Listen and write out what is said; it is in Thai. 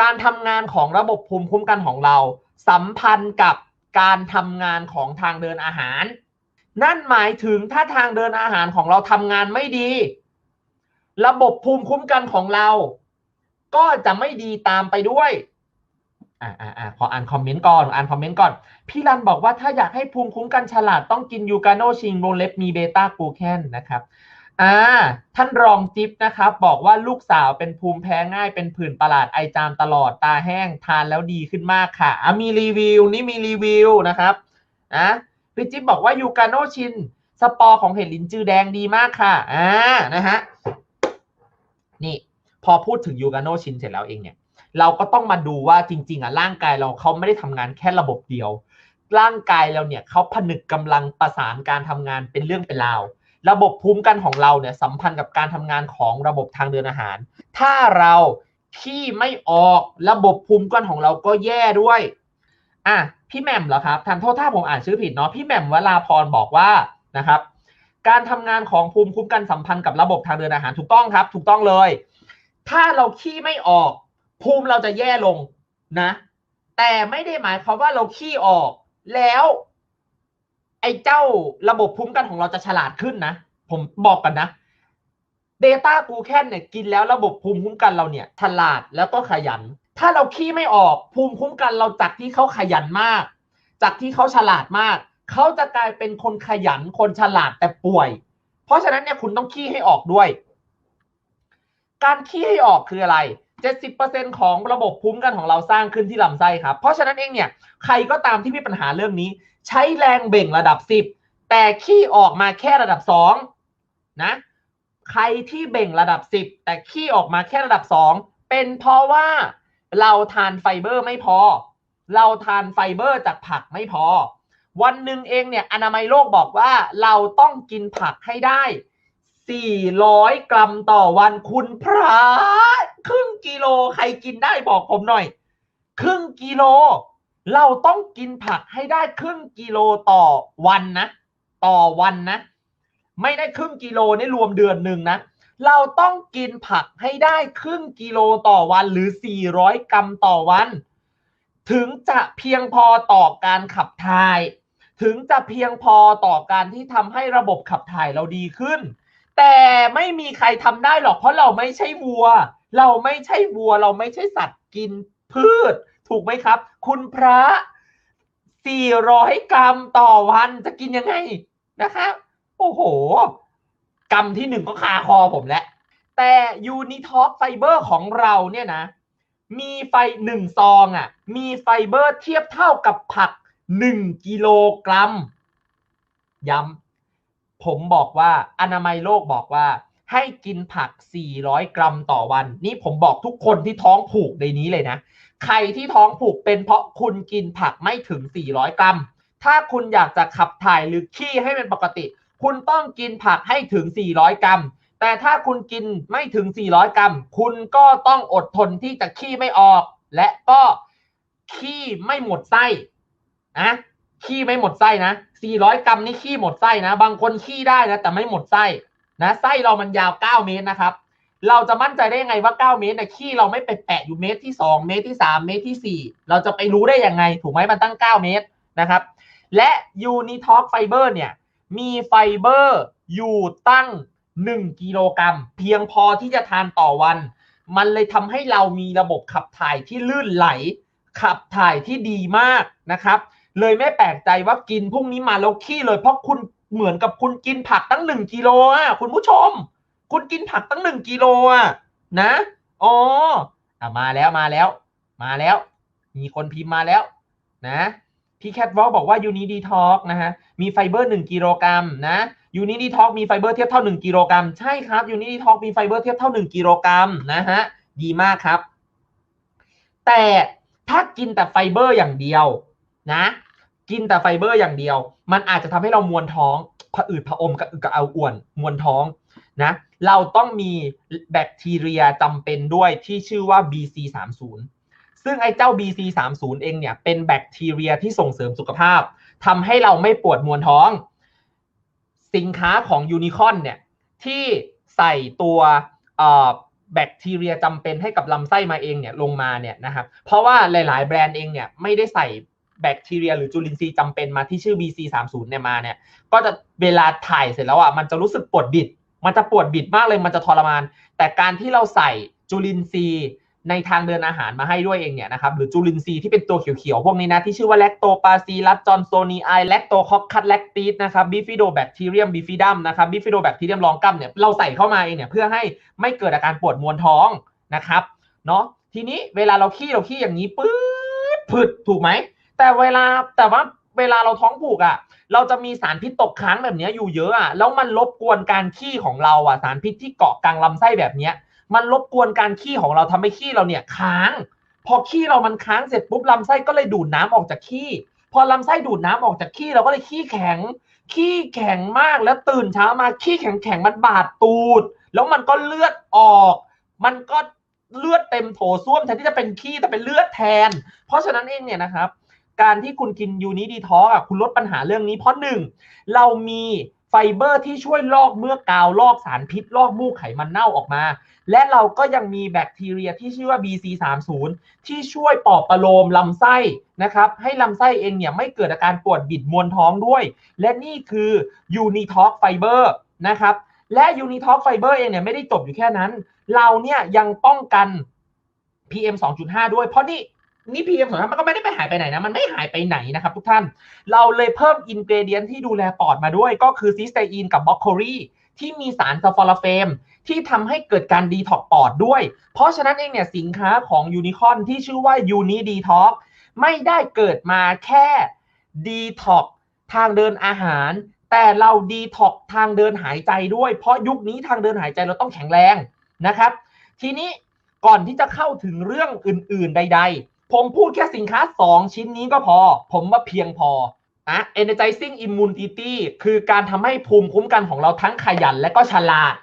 การทำงานของระบบภูมิคุ้มกันของเรา สัมพันธ์กับการทำงานของทางเดินอาหาร นั่นหมายถึงถ้าทางเดินอาหารของเราทำงานไม่ดี ระบบภูมิคุ้มกันของเรา ก็จะไม่ดีตามไปด้วยอ่าอ่าอ่าขออ่านคอมเมนต์ก่อนอ่านคอมเมนต์ก่อน พี่รันบอกว่าถ้าอยากให้ภูมิคุ้มกันฉลาดต้องกินยูกาโนชิงโรเล็บมีเบต้ากูแคนนะครับ อ่าท่านรองจิ๊บนะครับบอกว่าลูกสาวเป็นภูมิแพ้ง่ายเป็นผื่นประหลาดไอจามตลอดตาแห้งทานแล้วดีขึ้นมากค่ะอะมีรีวิวนี่มีรีวิวนะครับอะพี่จิ๊บบอกว่ายูกาโนชินสปอร์ของเห็ดลินจือแดงดีมากค่ะอ่านะฮะนี่พอพูดถึงยูกาโนชินเสร็จแล้วเองเนี่ยเราก็ต้องมาดูว่าจริง ๆอะร่างกายเราเขาไม่ได้ทำงานแค่ระบบเดียว ร่างกายเราเนี่ยเขาผนึกกำลังประสานการทำงานเป็นเรื่องเป็นราว ระบบภูมิกันของเราเนี่ยสัมพันธ์กับการทำงานของระบบทางเดินอาหาร ถ้าเราขี้ไม่ออกระบบภูมิกันของเราก็แย่ด้วยอะพี่แหม่มเหรอครับทานโทษถ้าผมอ่านชื่อผิดเนาะพี่แหม่มวราพรบอกว่านะครับ การทำงานของภูมิคุ้มกันสัมพันธ์กับระบบทางเดินอาหารถูกต้องครับ ถูกต้องเลย ถ้าเราขี้ไม่ออก ภูมิเราจะแย่ลงนะ แต่ไม่ได้หมายความว่าเราขี้ออก แล้ว ไอ้เจ้าระบบภูมิคุ้มกันของเราจะฉลาดขึ้นนะ ผมบอกกันนะเดต้ากูแคนเนี่ยกินแล้วระบบภูมิคุ้มกันเราเนี่ยฉลาดแล้วก็ขยัน ถ้าเราขี้ไม่ออกภูมิคุ้มกันเราจากที่เขาขยันมาก จากที่เขาฉลาดมาก เขาจะกลายเป็นคนขยันคนฉลาดแต่ป่วย เพราะฉะนั้นเนี่ยคุณต้องขี้ให้ออกด้วย การขี้ให้ออกคืออะไร 70%ของระบบภูมิคุ้มกันของเราสร้างขึ้นที่ลำไส้ครับ เพราะฉะนั้นเองเนี่ยใครก็ตามที่มีปัญหาเรื่องนี้ ใช้แรงเบ่งระดับ 10 แต่ขี้ออกมาแค่ระดับ2นะใครที่เบ่งระดับ 10 แต่ขี้ออกมาแค่ระดับ 2 เป็นเพราะว่าเราทานไฟเบอร์ไม่พอ เราทานไฟเบอร์จากผักไม่พอ วันหนึ่งเองเนี่ยอนามัยโลกบอกว่าเราต้องกินผักให้ได้ 400 กรัมต่อวันคุณพระครึ่ง โลใครกินได้บอกผมหน่อย ครึ่งกิโล เราต้องกินผักให้ได้ครึ่งกิโลต่อวันนะ ต่อวันนะ ไม่ได้ครึ่งกิโลนี่รวมเดือนหนึ่งนะ เราต้องกินผักให้ได้ครึ่งกิโลต่อวันหรือ 400 กรัมต่อวัน ถึงจะเพียงพอต่อการขับถ่าย ถึงจะเพียงพอต่อการที่ทำให้ระบบขับถ่ายเราดีขึ้น แต่ไม่มีใครทำได้หรอกเพราะเราไม่ใช่วัว เราไม่ใช่วัว เราไม่ใช่สัตว์กินพืช ถูกไหมครับ คุณพระ 400 กรัมต่อวันจะกินยังไงนะครับโอ้โห กรัมที่หนึ่งก็คาคอผมแล้ว แต่ยูนิท็อกไฟเบอร์ของเราเนี่ยนะ มีไฟหนึ่งซองอะ มีไฟเบอร์เทียบเท่ากับผักหนึ่งกิโลกรัมย้ำ ผมบอกว่าอนามัยโลกบอกว่า ให้กินผัก 400 กรัมต่อวัน นี่ผมบอกทุกคนที่ท้องผูกในนี้เลยนะ ใครที่ท้องผูกเป็นเพราะคุณกินผักไม่ถึง 400 กรัม ถ้าคุณอยากจะขับถ่ายหรือขี้ให้เป็นปกติ คุณต้องกินผักให้ถึง 400 กรัม แต่ถ้าคุณกินไม่ถึง 400 กรัม คุณก็ต้องอดทนที่จะขี้ไม่ออก และก็ขี้ไม่หมดไส้นะ ขี้ไม่หมดไส้นะ 400 กรัมนี่ขี้หมดไส้นะ บางคนขี้ได้นะแต่ไม่หมดไส้นะ ไส้เรามันยาว 9 เมตรนะครับ เราจะมั่นใจได้ยังไงว่า 9 เมตรเนะขี้เราไม่ไปแปะอยู่เมตรที่ 2 เมตรที่ 3 เมตรที่ 4 เราจะไปรู้ได้ยังไง ถูกไหมมันตั้ง 9 เมตรนะครับ และยูนิท็อกไฟเบอร์เนี่ย มีไฟเบอร์อยู่ตั้ง 1 กิโลกรัม เพียงพอที่จะทานต่อวัน มันเลยทำให้เรามีระบบขับถ่ายที่ลื่นไหล ขับถ่ายที่ดีมากนะครับ เลยไม่แปลกใจว่ากินพรุ่งนี้มาแล้วขี้เลย เพราะคุณเหมือนกับคุณกินผักตั้งหนึ่งกิโลอะคุณผู้ชม คุณกินผักตั้งหนึ่งกิโลอะนะอ๋ออะมาแล้วมาแล้ว มาแล้ว มีคนพิมพ์มาแล้ว นะพี่แคทวอลบอกว่ายูนิดีท็อกนะฮะมีไฟเบอร์1กิโลกรัมนะยูนิดีท็อกมีไฟเบอร์เทียบเท่า 1กิโลกรัมใช่ครับยูนิดีท็อกมีไฟเบอร์เทียบเท่า 1กิโลกรัมนะฮะดีมากครับ แต่ถ้ากินแต่ไฟเบอร์อย่างเดียว นะ กินแต่ไฟเบอร์อย่างเดียว มันอาจจะทำให้เรามวนท้องผะอืดผะอมกับอึกกระเอาอ้วน มวนท้องนะ เราต้องมีแบคทีเรียจำเป็นด้วยที่ชื่อว่า BC30 ซึ่งไอ้เจ้า BC30 เองเนี่ยเป็นแบคทีเรียที่ส่งเสริมสุขภาพทำให้เราไม่ปวดมวนท้อง สินค้าของยูนิคอนเนี่ยที่ใส่ตัวแบคทีเรียจำเป็นให้กับลำไส้มาเองเนี่ยลงมาเนี่ยนะครับเพราะว่าหลาย ๆ แบรนด์เองเนี่ยไม่ได้ใส่ แบคทีเรียหรือจุลินทรีย์จำเป็นมาที่ชื่อ BC30 เนี่ยมาเนี่ย ก็จะเวลาถ่ายเสร็จแล้วอะมันจะรู้สึกปวดบิด มันจะปวดบิดมากเลยมันจะทรมาน แต่การที่เราใส่จุลินทรีย์ในทางเดินอาหารมาให้ด้วยเองเนี่ยนะครับหรือจุลินทรีย์ที่เป็นตัวเขียวๆ พวกนี้นะ ที่ชื่อว่าแลคโตปาซีลัสจอนโซนีไอแลคโตคอคคัตแลคตีสนะครับบิฟิโดแบคทีเรียมบิฟิดัมนะครับบิฟิโดแบคทีเรียมลองกัมเนี่ยเราใส่เข้ามาเองเนี่ยเพื่อให้ไม่เกิดอาการปวดมวนท้องนะครับเนาะทีนี้เวลาเราขี้เราขี้อย่างนี้ปื๊ดผึดถูกไหม แต่เวลาแต่ว่าเวลาเราท้องผูกอะ เราจะมีสารพิษตกค้างแบบนี้อยู่เยอะอะแล้วมันรบกวนการขี้ของเราอะ สารพิษที่เกาะกลางลำไส้แบบเนี้ย มันรบกวนการขี้ของเราทำให้ขี้เราเนี่ยค้าง พอขี้เรามันค้างเสร็จปุ๊บลำไส้ก็เลยดูดน้ำออกจากขี้พอลำไส้ดูดน้ำออกจากขี้เราก็เลยขี้แข็ง ขี้แข็งมากแล้วตื่นเช้ามาขี้แข็งแข็งมันบาดตูด แล้วมันก็เลือดออก มันก็เลือดเต็มโถส้วมแทนที่จะเป็นขี้แต่เป็นเลือดแทน เพราะฉะนั้นเองเนี่ยนะครับ การที่คุณกินยูนิดีท็อกอะคุณลดปัญหาเรื่องนี้เพราะหนึ่งเรามีไฟเบอร์ที่ช่วยลอกเมือกกาวลอกสารพิษ ลอกมูกไขมันเน่าออกมา และเราก็ยังมีแบคทีเรียที่ชื่อว่า BC30 ที่ช่วยปอบประโลมลำไส้นะครับ ให้ลำไส้เองเนี่ยไม่เกิดอาการปวดบิดมวนท้องด้วย และนี่คือ Unitalk Fiber นะครับและ Unitalk Fiber เองเนี่ยไม่ได้จบอยู่แค่นั้น เราเนี่ยยังป้องกัน PM 2.5 ด้วย เพราะนี่ นี่ PM 2.5มันก็ไม่ได้ไปหายไปไหนนะ มันไม่หายไปไหนนะครับทุกท่าน เราเลยเพิ่มอินเกรเดียนที่ดูแลปอดมาด้วย ก็คือซิสเตอีนกับบล็อกโครีที่มีสารซัลฟอราเฟมที่ทำให้เกิดการดีท็อกปอดด้วย เพราะฉะนั้นเองเนี่ยสินค้าของยูนิคอนที่ชื่อว่ายูนิดีท็อกไม่ได้เกิดมาแค่ดีท็อกทางเดินอาหาร แต่เราดีท็อกทางเดินหายใจด้วย เพราะยุคนี้ทางเดินหายใจเราต้องแข็งแรงนะครับ ทีนี้ก่อนที่จะเข้าถึงเรื่องอื่น ๆ ใด ๆ ผมพูดแค่สินค้า 2 ชิ้นนี้ก็พอ ผมว่าเพียงพออะ energizing immunity คือการทำให้ภูมิคุ้มกันของเราทั้งขยันและก็ฉลาด